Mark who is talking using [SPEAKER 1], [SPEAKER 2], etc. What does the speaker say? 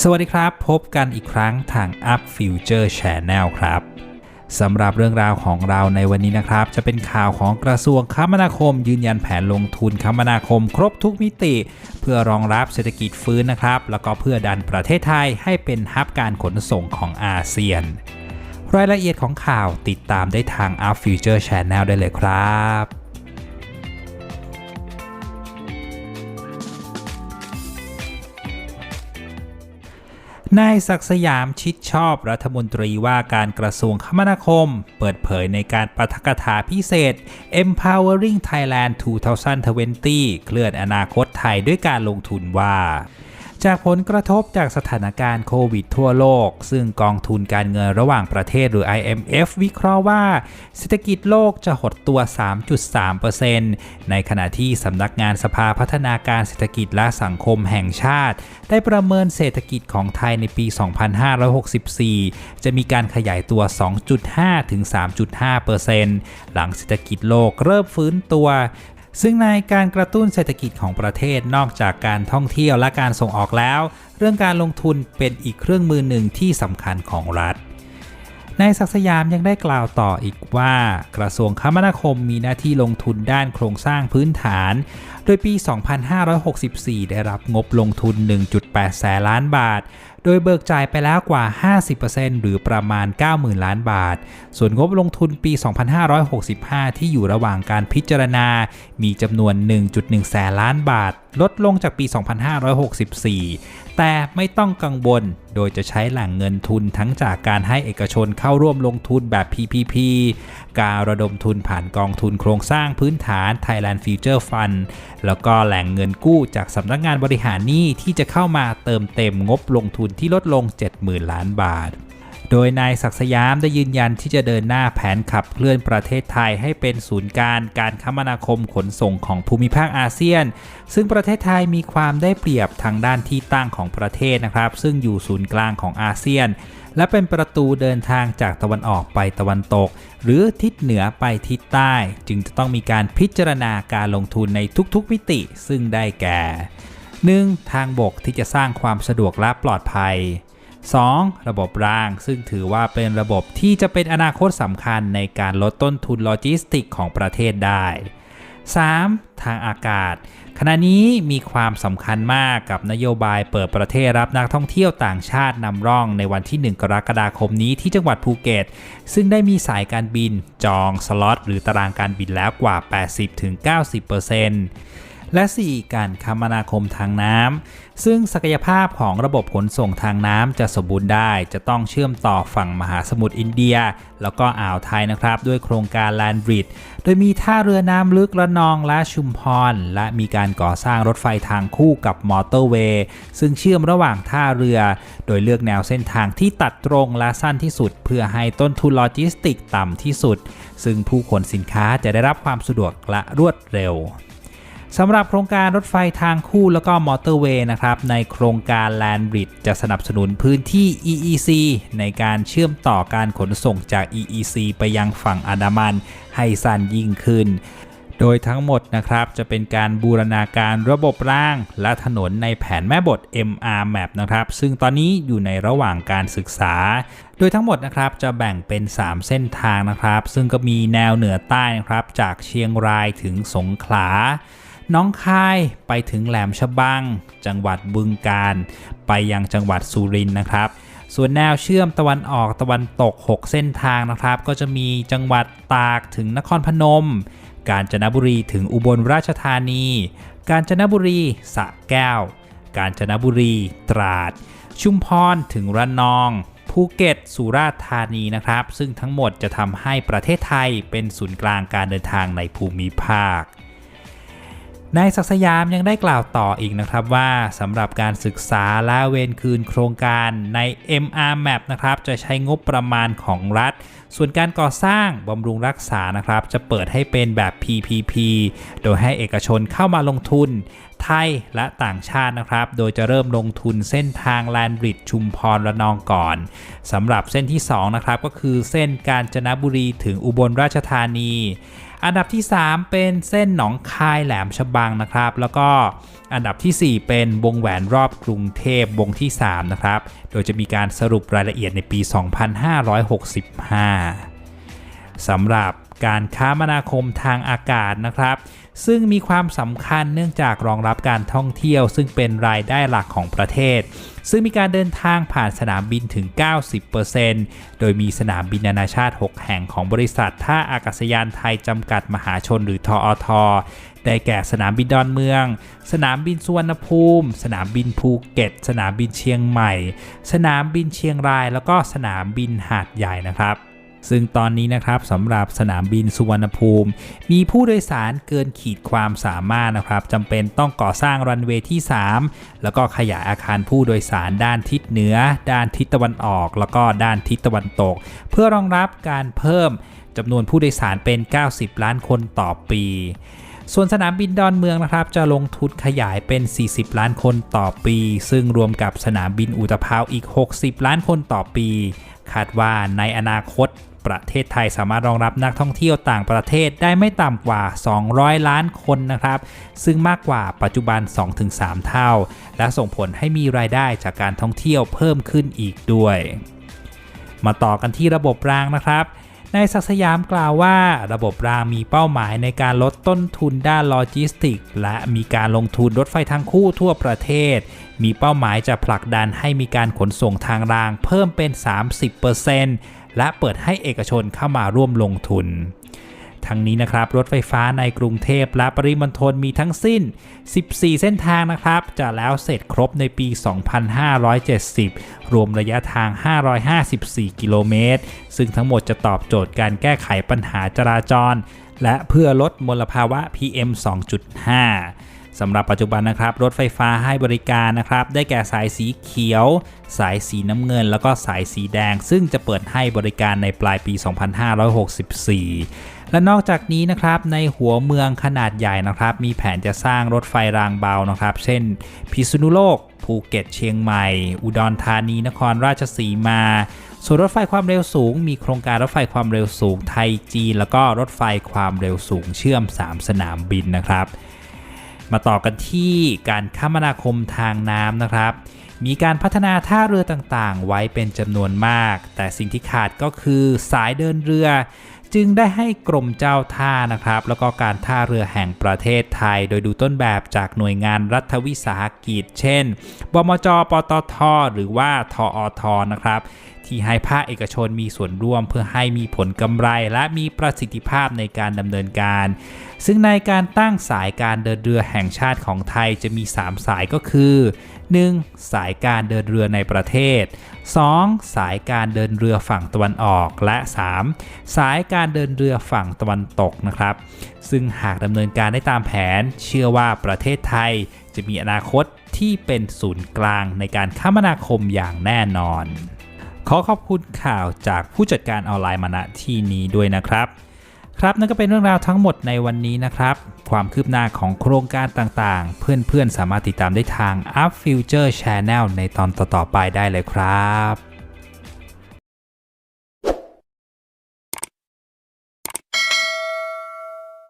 [SPEAKER 1] สวัสดีครับ พบกันอีกครั้งทาง Up Future Channel ครับสำหรับเรื่องราวของเราในวันนี้นะครับ จะเป็นข่าวของกระทรวงคมนาคม ยืนยันแผนลงทุนคมนาคม ครบทุกมิติ เพื่อรองรับเศรษฐกิจฟื้นนะครับ แล้วก็เพื่อดันประเทศไทยให้เป็นฮับการขนส่งของอาเซียน รายละเอียดของข่าวติดตามได้ทาง Up Future Channel ได้เลยครับ นายศักสยามชิดชอบรัฐมนตรีว่าการกระทรวงคมนาคม เปิดเผยในการประทกถาพิเศษ Empowering Thailand 2020 เคลื่อนอนาคตไทยด้วยการลงทุนว่า จากผลกระทบจากสถานการณ์โควิดทั่วโลก ซึ่งกองทุนการเงินระหว่างประเทศหรือ IMF วิเคราะห์ว่าเศรษฐกิจโลกจะหดตัว 3.3%ในขณะที่สำนักงานสภาพัฒนาการเศรษฐกิจและสังคมแห่งชาติ ได้ประเมินเศรษฐกิจของไทยในปี 2564 จะมีการขยายตัว 2.5 ถึง 3.5%หลังเศรษฐกิจโลกเริ่มฟื้นตัว ซึ่งในการกระตุ้นเศรษฐกิจของประเทศนอกจากการท่องเที่ยวและการส่งออกแล้ว เรื่องการลงทุนเป็นอีกเครื่องมือหนึ่งที่สำคัญของรัฐนายศักสยามยังได้กล่าวต่ออีกว่า กระทรวงคมนาคมมีหน้าที่ลงทุนด้านโครงสร้างพื้นฐาน โดยปี 2564 ได้รับงบลงทุน 1.8 แสนล้านบาท โดยเบิกจ่ายไปแล้วกว่า 50%หรือประมาณ 90,000 ล้านบาท ส่วนงบลงทุนปี 2565 ที่อยู่ระหว่างการพิจารณา มีจำนวน 1.1 แสนล้านบาทลดลงจากปี 2564 แต่ไม่ต้องกังวล โดยจะใช้แหล่งเงินทุนทั้งจากการให้เอกชนเข้าร่วมลงทุนแบบ PPP การระดมทุนผ่านกองทุนโครงสร้างพื้นฐาน Thailand Future Fund แล้วก็แหล่งเงินกู้จากสำนักงานบริหารหนี้ที่จะเข้ามาเติมเต็มงบลงทุนที่ลดลง 70,000 ล้านบาท โดยนายศักสยามได้ยืนยันที่จะเดินหน้าแผนขับเคลื่อนประเทศไทยให้เป็นศูนย์การการคมนาคมขนส่งของภูมิภาคอาเซียน ซึ่งประเทศไทยมีความได้เปรียบทางด้านที่ตั้งของประเทศนะครับ ซึ่งอยู่ศูนย์กลางของอาเซียน และเป็นประตูเดินทางจากตะวันออกไปตะวันตก หรือทิศเหนือไปทิศใต้ จึงจะต้องมีการพิจารณาการลงทุนในทุกๆมิติ ซึ่งได้แก่ 1. ทางบกที่จะสร้างความสะดวกและปลอดภัย 2. ระบบราง ซึ่งถือว่าเป็นระบบที่จะเป็นอนาคตสำคัญในการลดต้นทุนโลจิสติกของประเทศได้ 3. ทางอากาศ ขณะนี้มีความสำคัญมากกับนโยบายเปิดประเทศรับนักท่องเที่ยวต่างชาตินำร่องในวันที่ 1 กรกฎาคมนี้ที่จังหวัดภูเก็ต ซึ่งได้มีสายการบินจองสล็อตหรือตารางการบินแล้วกว่า 80-90% และ 4. การคมนาคมทางน้ำซึ่งศักยภาพของระบบขนส่งทางน้ำจะสมบูรณ์ได้ จะต้องเชื่อมต่อฝั่งมหาสมุทรอินเดีย แล้วก็อ่าวไทยนะครับ ด้วยโครงการแลนบริดโดยมีท่าเรือน้ำลึกระนองและชุมพร และมีการก่อสร้างรถไฟทางคู่กับมอเตอร์เวย์ซึ่งเชื่อมระหว่างท่าเรือ โดยเลือกแนวเส้นทางที่ตัดตรงและสั้นที่สุด เพื่อให้ต้นทุนโลจิสติกต่ำที่สุด ซึ่งผู้ขนสินค้าจะได้รับความสะดวกและรวดเร็ว สำหรับโครงการรถไฟทางคู่แล้วก็มอเตอร์เวย์นะครับ ในโครงการ Land Bridge จะสนับสนุนพื้นที่ EEC ในการเชื่อมต่อการขนส่งจาก EEC ไปยังฝั่งอันดามันให้สั้นยิ่งขึ้น โดยทั้งหมดนะครับจะเป็นการบูรณาการระบบราง และถนนในแผนแม่บท MR Map นะครับ ซึ่งตอนนี้อยู่ในระหว่างการศึกษา โดยทั้งหมดนะครับจะแบ่งเป็น 3 เส้นทางนะครับ ซึ่งก็มีแนวเหนือใต้นะครับจากเชียงรายถึงสงขลา น้องคายไปถึงแหลมฉบัง จังหวัดบึงกาฬไปยังจังหวัดสุรินทร์นะครับ ส่วนแนวเชื่อมตะวันออกตะวันตก 6 เส้นทางนะครับ ก็จะมีจังหวัดตากถึงนครพนม กาญจนบุรีถึงอุบลราชธานี กาญจนบุรีสระแก้ว กาญจนบุรีตราด ชุมพรถึงระนองภูเก็ตสุราษฎร์ธานีนะครับ ซึ่งทั้งหมดจะทำให้ประเทศไทยเป็นศูนย์กลางการเดินทางในภูมิภาค นายศักสยามยังได้กล่าวต่ออีกนะครับว่าสำหรับการศึกษาและเวนคืนโครงการใน MR Map นะครับจะใช้งบประมาณของรัฐ ส่วนการก่อสร้างบำรุงรักษานะครับจะเปิดให้เป็นแบบ PPP โดยให้เอกชนเข้ามาลงทุน ไทยและต่างชาตินะครับ โดยจะเริ่มลงทุนเส้นทางแลนบริดชุมพรระนองก่อนสำหรับเส้นที่2นะครับก็คือเส้นกาญจนบุรีถึงอุบลราชธานี อันดับที่ 3 เป็นเส้นหนองคายแหลมฉบังนะครับ แล้วก็อันดับทีสี่4 เป็นวงแหวนรอบกรุงเทพวงที่ 3 นะครับ โดยจะมีการสรุปรายละเอียดในปี 2565 สำหรับการค้ามนาคมทางอากาศนะครับ ซึ่งมีความสำคัญเนื่องจากรองรับการท่องเที่ยว ซึ่งเป็นรายได้หลักของประเทศ ซึ่งมีการเดินทางผ่านสนามบินถึง 90%โดยมีสนามบินนานาชาติ 6 แห่งของบริษัทท่าอากาศยานไทยจำกัดมหาชนหรือทออทได้แก่สนามบินดอนเมือง สนามบินสุวรรณภูมิ สนามบินภูเก็ต สนามบินเชียงใหม่ สนามบินเชียงราย แล้วก็สนามบินหาดใหญ่นะครับ ซึ่งตอนนี้นะครับสำหรับสนามบินสุวรรณภูมิ มีผู้โดยสารเกินขีดความสามารถนะครับจำเป็นต้องก่อสร้างรันเวย์ที่ 3 แล้วก็ขยายอาคารผู้โดยสารด้านทิศเหนือ ด้านทิศตะวันออก แล้วก็ด้านทิศตะวันตก เพื่อรองรับการเพิ่มจำนวนผู้โดยสารเป็น 90 ล้านคนต่อปีส่วนสนามบินดอนเมืองนะครับ จะลงทุนขยายเป็น 40 ล้านคนต่อปี ซึ่งรวมกับสนามบินอุตภาวอีก 60 ล้านคนต่อปี คาดว่าในอนาคต ประเทศไทยสามารถรองรับนักท่องเที่ยวต่างประเทศได้ไม่ต่ำกว่า 200 ล้านคนนะครับ ซึ่งมากกว่าปัจจุบัน 2-3 เท่า และส่งผลให้มีรายได้จากการท่องเที่ยวเพิ่มขึ้นอีกด้วย มาต่อกันที่ระบบรางนะครับนายศักสยามกล่าวว่าระบบรางมีเป้าหมายในการลดต้นทุนด้านโลจิสติก และมีการลงทุนรถไฟทางคู่ทั่วประเทศ มีเป้าหมายจะผลักดันให้มีการขนส่งทางรางเพิ่มเป็น 30% และเปิดให้เอกชนเข้ามาร่วมลงทุน ทั้งนี้นะครับรถไฟฟ้าในกรุงเทพและปริมณฑลมีทั้งสิ้น 14 เส้นทางนะครับ จะแล้วเสร็จครบในปี 2570 รวมระยะทาง 554 กิโลเมตร ซึ่งทั้งหมดจะตอบโจทย์การแก้ไขปัญหาจราจร และเพื่อลดมลภาวะ PM 2.5 สำหรับปัจจุบันนะครับรถไฟฟ้าให้บริการนะครับได้แก่สายสีเขียว สายสีน้ำเงิน แล้วก็สายสีแดง ซึ่งจะเปิดให้บริการในปลายปี 2564 และนอกจากนี้นะครับในหัวเมืองขนาดใหญ่นะครับ มีแผนจะสร้างรถไฟรางเบานะครับ เช่น พิษณุโลก ภูเก็ตเชียงใหม่ อุดรธานีนครราชสีมาส่วนรถไฟความเร็วสูง มีโครงการรถไฟความเร็วสูงไทยจีน แล้วก็รถไฟความเร็วสูงเชื่อม 3 สนามบินนะครับ มาต่อกันที่การคมนาคมทางน้ำนะครับ มีการพัฒนาท่าเรือต่างๆ ไว้เป็นจำนวนมาก แต่สิ่งที่ขาดก็คือสายเดินเรือ จึงได้ให้กรมเจ้าท่านะครับ แล้วก็การท่าเรือแห่งประเทศไทย โดยดูต้นแบบจากหน่วยงานรัฐวิสาหกิจ เช่น บมจ ปตท หรือว่าทออทนะครับ ที่ให้ภาคเอกชนมีส่วนร่วมเพื่อให้มีผลกำไรและมีประสิทธิภาพในการดำเนินการ ซึ่งในการตั้งสายการเดินเรือแห่งชาติของไทยจะมี 3 สายก็คือ 1. สายการเดินเรือในประเทศ 2. สายการเดินเรือฝั่งตะวันออกและ 3. สายการเดินเรือฝั่งตะวันตกนะครับ ซึ่งหากดำเนินการได้ตามแผน เชื่อว่าประเทศไทยจะมีอนาคตที่เป็นศูนย์กลางในการคมนาคมอย่างแน่นอน ขอขอบคุณข่าวจากผู้จัดการออนไลน์มาณที่นี้ด้วยนะครับ ครับนั่นก็เป็นเรื่องราวทั้งหมดในวันนี้นะครับ ความคืบหน้าของโครงการต่างๆ เพื่อนๆ สามารถติดตามได้ทาง Up Future Channel ในตอนต่อๆไปได้เลยครับ